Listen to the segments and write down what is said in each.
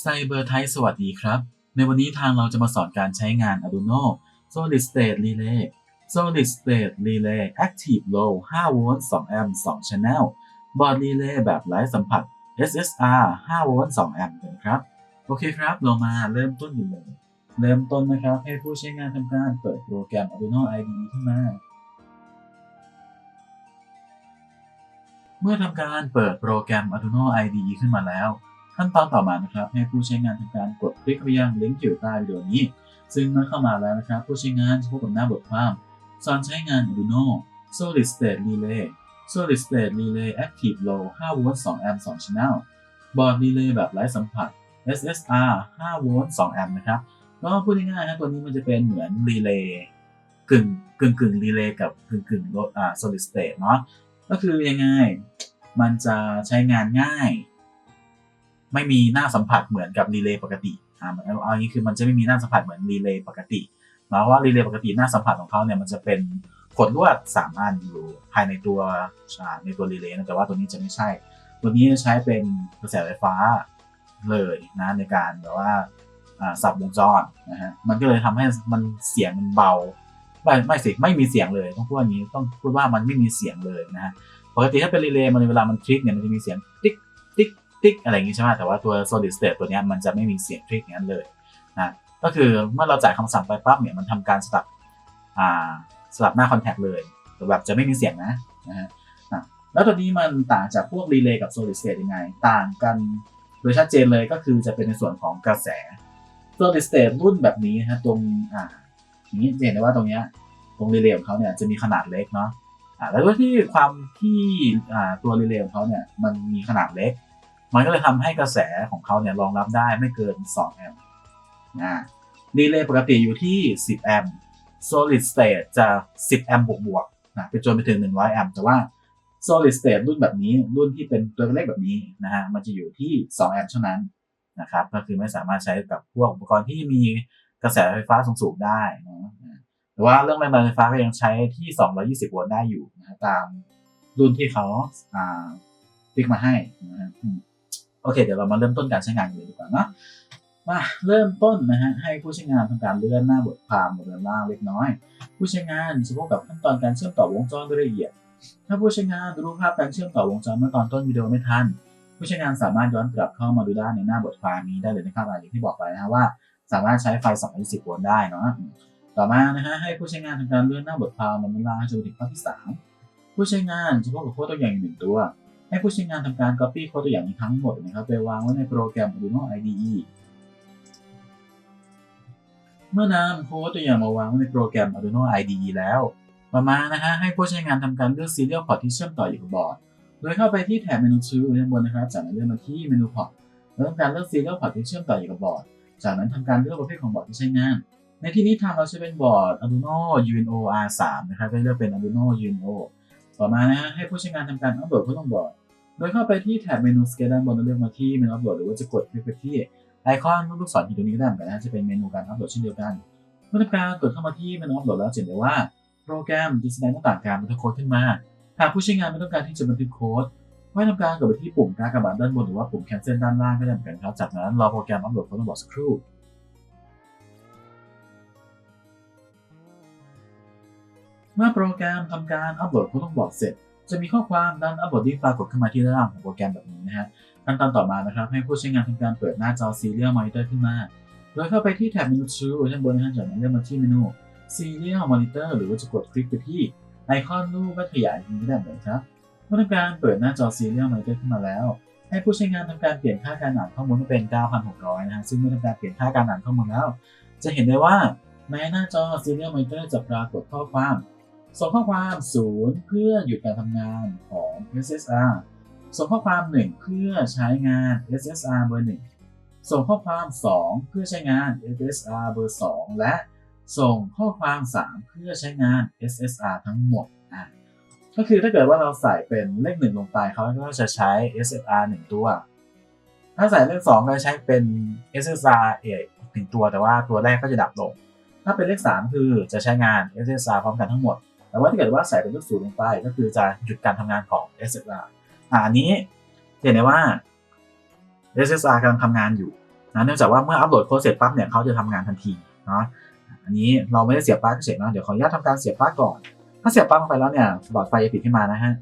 ไซเบอร์ไทสวัสดีครับ ในวันนี้ทางเราจะมาสอนการใช้งาน Arduino Solid State Relay Solid State Relay Active Low 5 v 2แอมป์ 2 Channel บอร์ด Relay แบบไร้สัมผัส SSR 5 v 2แอมป์กันครับ โอเคครับ เรามาเริ่มต้นกันเลย เริ่มต้นนะครับ ให้ผู้ใช้งานทำการเปิดโปรแกรม Arduino IDE ขึ้นมา เมื่อทำการเปิดโปรแกรม Arduino IDE ขึ้นมาแล้ว ขั้นตอนต่อมานะครับ ให้ผู้ใช้งานทำการกดคลิกไปยังลิงก์ที่อยู่ใต้วิดีโอนี้ ซึ่งเมื่อเข้ามาแล้วนะครับ ผู้ใช้งานจะพบกับหน้าบทความสอนใช้งาน Arduino Solid State Relay Solid State Relay Active Low 5 v 2 a 2 Channel บอร์ด Relay แบบไร้สัมผัส SSR 5 v 2 a นะครับก็พูดง่ายๆนะตัวนี้มันจะเป็นเหมือนรีเลย์กึ่งกึ่งกึ่งรีเลย์กับกึ่งกึ่งอ่า solid state เนาะก็คือยังไง มันจะใช้งานง่าย ไม่มีหน้าสัมผัสเหมือนกับรีเลย์ปกติอ่าเอาอย่างนี้คือมันจะไม่มีหน้าสัมผัสเหมือนรีเลย์ปกติหมายวามว่ารีเลย์ปกติหน้าสัมผัสของเขาเนี่ยมันจะเป็นขดลวดสามอันอยู่ภายในตัวในตัวรีเลย์นะแต่ว่าตัวนี้จะไม่ใช่ ตัวนี้จะใช้เป็นกระแสไฟฟ้าเลยนะในการแบบว่าอ่าสับวงจรนะฮะมันก็เลยทำให้มันเสียงมันเบาไม่ไม่สิไม่มีเสียงเลยต้องพูดอย่างนี้ต้องพูดว่ามันไม่มีเสียงเลยนะฮะปกติถ้าเป็นรีเลย์มันเวลามันคลิกเนี่ยมันจะมีเสียงติ๊ก ติ๊กอะไรอย่างงี้ใช่ไหมแต่ว่าตัว solid state ตัวนี้มันจะไม่มีเสียงคลิกอย่างนั้นเลยนะก็คือเมื่อเราจ่ายคำสั่งไปปั๊บเนี่ยมันทำการสลับอ่าสลับหน้าคอนแทคเลยแบบจะไม่มีเสียงนะนะฮะแล้วตัวนี้มันต่างจากพวกรีเลย์กับ solid state ยังไง ต่างกันโดยชัดเจนเลยก็คือจะเป็นในส่วนของกระแส solid state รุ่นแบบนี้นะฮะตรงอ่าอย่างนี้จะเห็นได้ว่าตรงเนี้ยตรงรีเลย์ของเขาเนี่ยจะมีขนาดเล็กเนาะอ่าแล้วก็ที่ความที่อ่าตัวรีเลย์ของเขาเนี่ยมันมีขนาดเล็ก มันก็เลยทำให้กระแสของเขาเนี่ยรองรับได้ไม่เกิน 2 แอมป์อ่ารีเลย์ปกติอยู่ที่ 10 แอมป์ solid state จะ 10 แอมป์บวกๆนะไปจนไปถึง 100 แอมป์แต่ว่า solid state รุ่นแบบนี้รุ่นที่เป็นตัวเลขแบบนี้นะฮะมันจะอยู่ที่ 2 แอมป์เท่านั้นนะครับก็คือไม่สามารถใช้กับพวกอุปกรณ์ที่มีกระแสไฟฟ้าสูงๆได้นะแต่ว่าเรื่องแรงดันไฟฟ้าก็ยังใช้ที่ 220 โวลต์ได้อยู่นะตามรุ่นที่เขาอ่าฟิกมาให้นะฮะ โอเค เดี๋ยวเรามาเริ่มต้นการใช้งานกันเลยดีกว่านะมาเริ่มต้นนะฮะให้ผู้ใช้งานทำการเลื่อนหน้าบทความบนด้านล่างเล็กน้อย ผู้ใช้งานจะพบกับขั้นตอนการเชื่อมต่อวงจรโดยละเอียด ถ้าผู้ใช้งานดูรูปภาพการเชื่อมต่อวงจรเมื่อตอนต้นวิดีโอไม่ทัน ผู้ใช้งานสามารถย้อนกลับเข้ามาดูได้ในหน้าบทความนี้ได้เลยนะครับอย่างที่บอกไปนะว่า สามารถใช้ไฟ220โวลต์ได้เนาะต่อมานะฮะให้ผู้ใช้งานทำการเลื่อนหน้าบทความมันลาจนถึงข้อที่ 3 ผู้ใช้งานจะพบกับโค้ดตัวอย่างหนึ่งตัว ให้ผู้ใช้งานทำการ copy โค้ดตัวอย่างทั้งหมดนะครับไปวางไว้ในโปรแกรม Arduino IDE เมื่อนำโค้ดตัวอย่างมาวางไว้ในโปรแกรม Arduino IDE แล้ว ต่อมานะฮะให้ผู้ใช้งานทำการเลือก Serial Port ที่เชื่อมต่ออยู่กับบอร์ด โดยเข้าไปที่แถบเมนู Tool ด้านบนนะครับ จากนั้นเลื่อนมาที่เมนู Port แล้วทำการเลือก Serial Port ที่เชื่อมต่ออยู่กับบอร์ด จากนั้นทำการเลือกประเภทของบอร์ดที่ใช้งาน ในที่นี้ทางเราใช้เป็นบอร์ด Arduino UNO R3 นะครับได้เลือกเป็น Arduino UNO ต่อมานะฮะให้ผู้ใช้งานทำการอัปโหลดข้าลงบอร์ด โดยเข้าไปที่แถบเมนู Scale ด้านบนแล้วเลือกมาที่เมนูอัปโหลดหรือว่าจะกดคลิกไปที่ไอคอนรูปลูกศรที่ตรงนี้ก็ได้เหมือนกันนะจะเป็นเมนูการอัปโหลดเช่นเดียวกันเมื่อทำการกดเข้ามาที่เมนูอัปโหลดแล้วจะเห็นได้ว่าโปรแกรมจะแสดงหน้าต่างการบันทึกโค้ดขึ้นมา หากผู้ใช้งานไม่ต้องการที่จะบันทึกโค้ดให้ทำการกดไปที่ปุ่มกากบาทด้านบนหรือว่าปุ่ม cancel ด้านล่างก็ได้เหมือนกันครับ จากนั้นรอโปรแกรมอัปโหลดโค้ดลงบอร์ดสักครู่เมื่อโปรแกรมทำการอัปโหลดโค้ดลงบอร์ดเสร็จ จะมีข้อความด้านอัปโหลดที่ปรากฏขึ้นมาที่ด้านล่างของโปรแกรมแบบนี้นะฮะขั้นตอนต่อมานะครับ ให้ผู้ใช้งานทำการเปิดหน้าจอ Serial Monitor ขึ้นมาโดยเข้าไปที่แถบเมนู Tool ด้านบนนะฮะจากนั้นเลื่อนมาที่เมนู Serial Monitor หรือว่าจะกดคลิกไปที่ไอคอนรูปแว่นขยายนี้ได้เหมือนครับเมื่อทำการเปิดหน้าจอ Serial Monitor ขึ้นมาแล้ว ให้ผู้ใช้งานทำการเปลี่ยนค่าการอ่านข้อมูลให้เป็น 9,600 นะฮะซึ่งเมื่อทำการเปลี่ยนค่าการอ่านข้อมูลแล้ว จะเห็นได้ว่าในหน้าจอ Serial Monitor จะปรากฏข้อความ ส่งข้อความ0เพื่อหยุดการทำงานของ SSR ส่งข้อความ 1 เพื่อใช้งาน SSR เบอร์1ส่งข้อความ 2 เพื่อใช้งาน SSR เบอร์2และส่งข้อความ 3 เพื่อใช้งาน SSR ทั้งหมดอะก็คือถ้าเกิดว่าเราใส่เป็นเลขหนึ่งลงไปเขาก็จะใช้ SSR 1 ตัว ถ้าใส่เลข2ก็จะใช้เป็น SSR เอกหนึ่งตัวแต่ว่าตัวแรกก็จะดับลง ถ้าเป็นเลข 3 คือจะใช้งาน SSR พร้อมกันทั้งหมด แต่ว่าถ้าเกิดว่าใส่เป็นเลขศูนย์ลงไป ก็คือจะหยุดการทำงานของ SSR อ่าอันนี้เห็นได้ว่า SSR กำลังทำงานอยู่นะเนื่องจากว่าเมื่ออัปโหลดโค้ดเสร็จปั๊บเนี่ยเขาจะทำงานทันทีเนาะอันนี้เราไม่ได้เสียบปลั๊กเฉยเนาะเดี๋ยวขออนุญาตทำการเสียบปลั๊กก่อน ถ้าเสียบปลั๊กไปแล้วเนี่ยหลอดไฟจะติดขึ้นมานะฮะ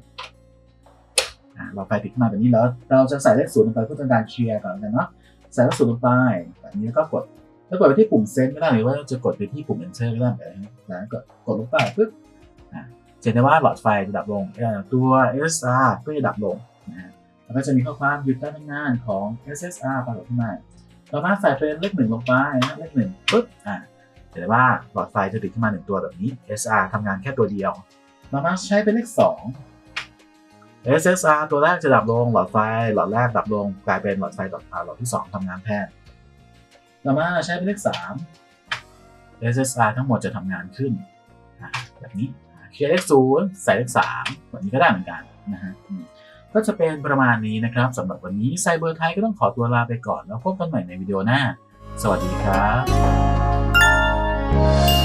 อ่าหลอดไฟติดขึ้นมาแบบนี้แล้ว เราจะใส่เลขศูนย์ลงไปเพื่อเป็นการเคลียร์ก่อนกันเนาะใส่เลขศูนย์ลงไปแบบนี้แล้วก็กดแล้วกดไปที่ปุ่มเซนก็ได้หรือว่าจะกดไปที่ปุ่ม enter ก็ได้แบบนี้แล้วกดกดลงไปปึ๊บ จะเห็นได้ว่าหลอดไฟจะดับลงตัว SR ก็จะดับลงนะฮะแล้วก็จะมีข้อความหยุดการทำงานของ SSR ปรากฏขึ้นมาต่อมาใส่เป็นเลขหนึ่งลงไปนะเลขหนึ่งปึ๊บอ่าเห็นได้ว่าหลอดไฟจะติดขึ้นมาหนึ่งตัวแบบนี้ SR ทำงานแค่ตัวเดียวต่อมาใช้เป็นเลข2 SSR ตัวแรกจะดับลงหลอดไฟหลอดแรกดับลงกลายเป็นหลอดไฟหลอดอ่าหลอดที่ 2ทำงานแทนต่อมาใช้เป็นเลข 3 SSR ทั้งหมดจะทำงานขึ้นอ่าแบบนี้ เคลียร์เลขศูนย์ใส่เลขสามแบบนี้ก็ได้เหมือนกันนะฮะก็จะเป็นประมาณนี้นะครับสำหรับวันนี้ไซเบอร์ไทยก็ต้องขอตัวลาไปก่อน แล้วพบกันใหม่ในวิดีโอหน้า สวัสดีครับ